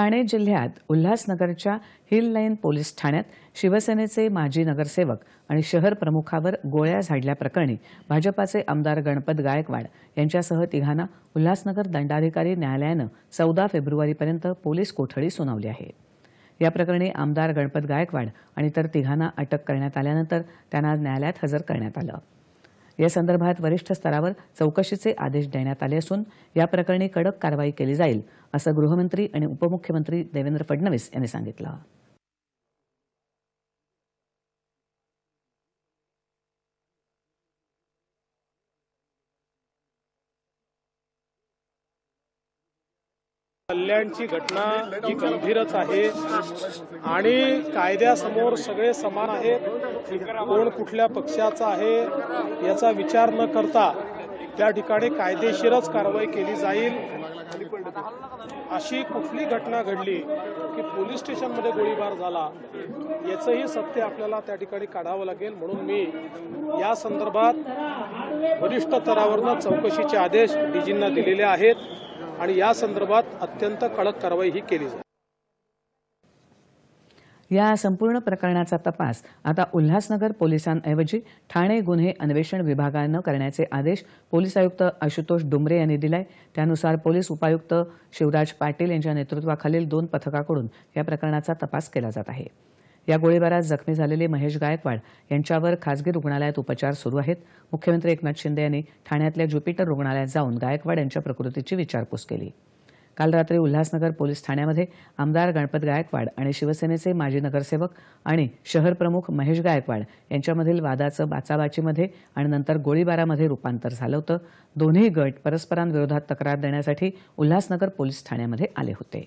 ठाणे जिल्ह्यात उल्हासनगरच्या hill line police ठाण्यात शिवसेनेचे माजी नगरसेवक आणि शहर प्रमुखावर गोळ्या झाडल्याप्रकरणी भाजपाचे आमदार गणपत गायकवाड यांच्यासह तिघांना उल्हासनगर दंडाधिकारी न्यायालयानं चौदा फेब्रुवारीपर्यंत पोलीस कोठडी सुनावली आहे. या प्रकरणी आमदार गणपत गायकवाड आणि इतर तिघांना अटक करण्यात आल्यानंतर त्यांना न्यायालयात हजर करण्यात आलं. या संदर्भात वरिष्ठ स्तरावर चौकशीचे आदेश देण्यात आले असून या प्रकरणी कडक कारवाई केली जाईल असं गृहमंत्री आणि उपमुख्यमंत्री देवेंद्र फडणवीस यांनी सांगितलं. कल्याणची घटना ही गंभीरच आहे आणि कायद्यासमोर सगळे समान आहेत कोण कुठल्या पक्षाचा आहे याचा विचार न करता त्या ठिकाणी कायदेशीरच कारवाई केली जाईल. अशी कुठली घटना घडली की पोलीस स्टेशनमध्ये गोळीबार झाला याचंही सत्य आपल्याला त्या ठिकाणी काढावं लागेल. म्हणून मी या संदर्भात वरिष्ठ स्तरावरनं चौकशीचे आदेश डीजींना दिलेले आहेत. आणि या संदर्भात अत्यंत कडक कारवाई ही केली जाईल. या संपूर्ण प्रकरणाचा तपास आता उल्हासनगर पोलिसांऐवजी ठाणे गुन्हे अन्वेषण विभागानं करण्याचे आदेश पोलीस आयुक्त आशुतोष डुमरे यांनी दिलाय. त्यानुसार पोलीस उपायुक्त शिवराज पाटील यांच्या नेतृत्वाखालील दोन पथकाकडून या प्रकरणाचा तपास केला जात आहे. या गोळीबारात जखमी झालेले महेश गायकवाड यांच्यावर खासगी रुग्णालयात उपचार सुरू आहेत. मुख्यमंत्री एकनाथ शिंदे यांनी ठाण्यातल्या ज्युपिटर रुग्णालयात जाऊन गायकवाड यांच्या प्रकृतीची विचारपूस केली. काल रात्री उल्हासनगर पोलीस ठाण्यामध्ये आमदार गणपत गायकवाड आणि शिवसेनेचे माजी नगरसेवक आणि शहर प्रमुख महेश गायकवाड यांच्यामधील वादाचं बाचाबाचीमध्ये आणि नंतर गोळीबारामध्ये रूपांतर झालं होतं. दोन्ही गट परस्परांविरोधात तक्रार देण्यासाठी उल्हासनगर पोलीस ठाण्यामध्ये आले होते.